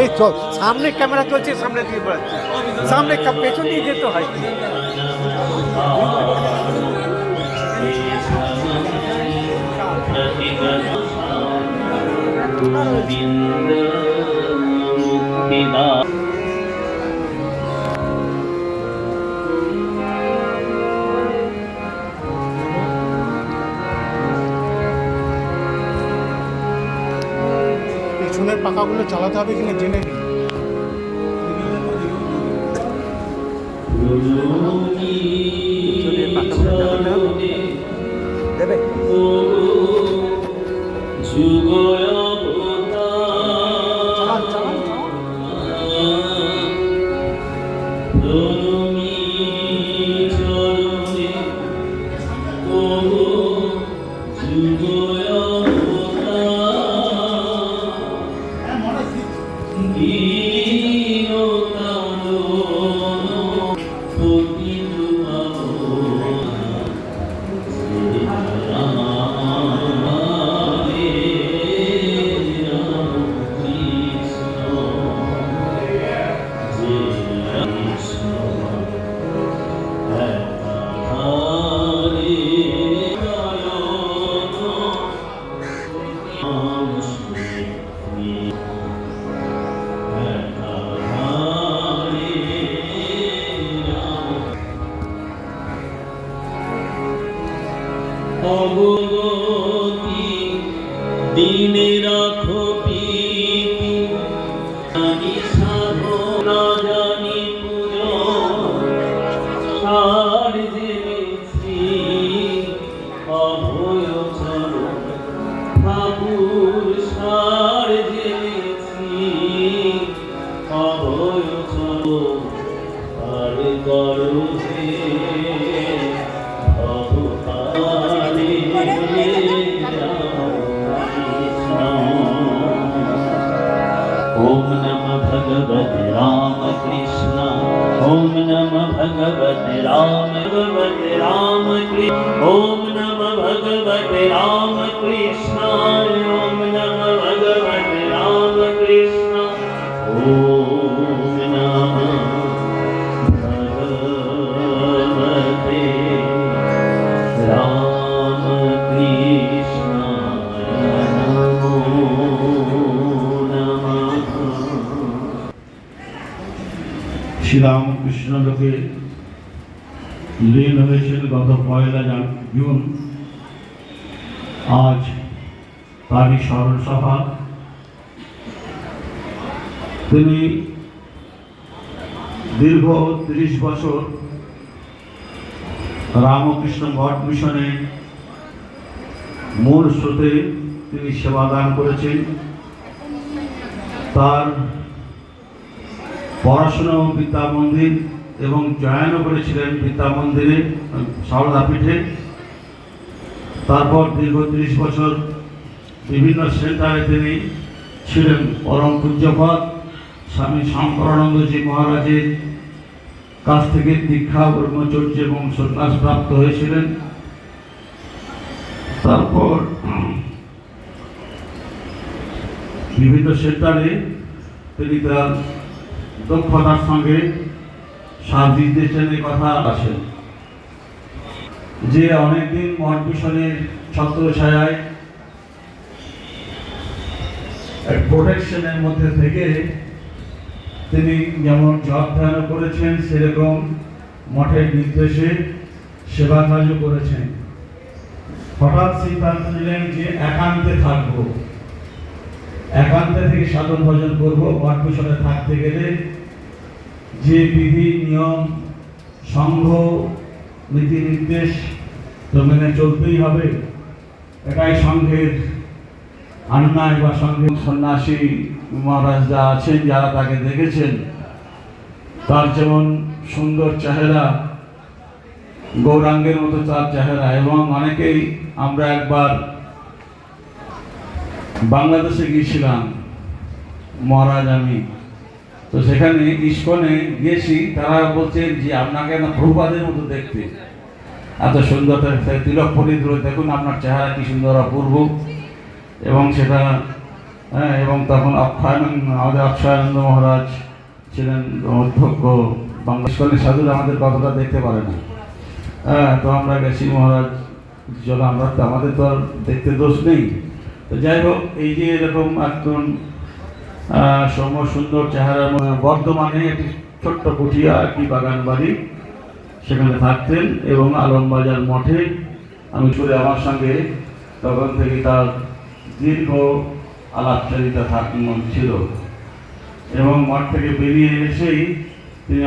এই চল সামনে ক্যামেরা চলছে সামনে দিয়ে বেড়াচ্ছে। সামনে পেছন দিয়ে যেতে হয়। পেছনের পাকাগুলো চালাতে হবে কিনা জেনে নিই। দেবে? চালান চালান চালান। Dino দিনে রাখো প্রীতি। জানি সাধো, না জানি পুজো। সার জেনেছি অভয় চরণ ঠাকুর, সার জেনেছি অভয় চরণ আর করো হে ओम नमः भगवते राम कृष्ण ओम नमः भगवते राम भगवते राम कृष्ण ओम नमः भगवते राम শ্রীরামকৃষ্ণ লোকে লীন হয়েছেন গত পয়লা জুন আজ তারই স্মরণ সভা তিনি দীর্ঘ তিরিশ বছর রামকৃষ্ণ মঠ মিশনে মূল স্রোতে তিনি সেবাদান করেছেন। তার পড়াশোনা বিদ্যা মন্দির এবং জয়ানও করেছিলেন বিদ্যা মন্দিরে সারদা পীঠে। তারপর দীর্ঘ তিরিশ বছর বিভিন্ন সেন্টারে তিনি ছিলেন পরম পূজ্যপদ। স্বামী শঙ্করানন্দজি মহারাজের কাছ থেকে দীক্ষা, ব্রহ্মচর্য এবং সন্ন্যাস প্রাপ্ত হয়েছিলেন। তারপর বিভিন্ন সেন্টারে তিনি তার দক্ষতার সঙ্গে সার্ভিস দিয়েছেন এই কথা আছে যে অনেকদিন মঠ মিশনের ছত্র ছায়ায় প্রোটেকশনের মধ্যে থেকে তিনি যেমন জব ধ্যান করেছেন, সেরকম মঠের নির্দেশে সেবা কাজও করেছেন। হঠাৎ সিদ্ধান্ত নিলেন যে একান্তে থাকব। একান্তে থেকে সাধন ভজন করব মঠ মিশনে থাকতে গেলে যে বিধি নিয়ম, সংঘ, নীতি নির্দেশ তো মেনে চলতেই হবে। এটাই সংঘের আন্নায় বা সঙ্গে সন্ন্যাসী মহারাজ যা আছেন, যারা তাকে দেখেছেন, তার যেমন সুন্দর চেহারা, গৌরাঙ্গের মতো তার চেহারা এবং অনেকেই আমরা একবার বাংলাদেশে গিয়েছিলাম, মহারাজ আমি। তো সেখানে ইস্কনে গিয়েছি তারা বলছেন যে আপনাকে না প্রভুপাদের মতো দেখতে। এত সুন্দর তিলক পরিত দেখুন আপনার চেহারা কি সুন্দর অপূর্ব। এবং সেটা হ্যাঁ, এবং তখন অক্ষয়ানন্দ আমাদের অক্ষয়ানন্দ মহারাজ ছিলেন অধ্যক্ষ বাংলাদেশ সাধুরা আমাদের কতটা দেখতে পারে না। হ্যাঁ তো আমরা গেছি মহারাজ চলো আমরা তো আমাদের তো আর দেখতে দোষ নেই। তো যাই হোক এই যে এরকম একজন সম সুন্দর চেহারা বর্ধমানে একটি ছোট্ট কুটিয়া একটি বাগান বাড়ি সেখানে থাকতেন এবং আলমবাজার মঠে আমি চলে আমার সঙ্গে তখন থেকে তার দীর্ঘ আলাপচারিতা ছিল। এবং মঠ থেকে বেরিয়ে এসেই তিনি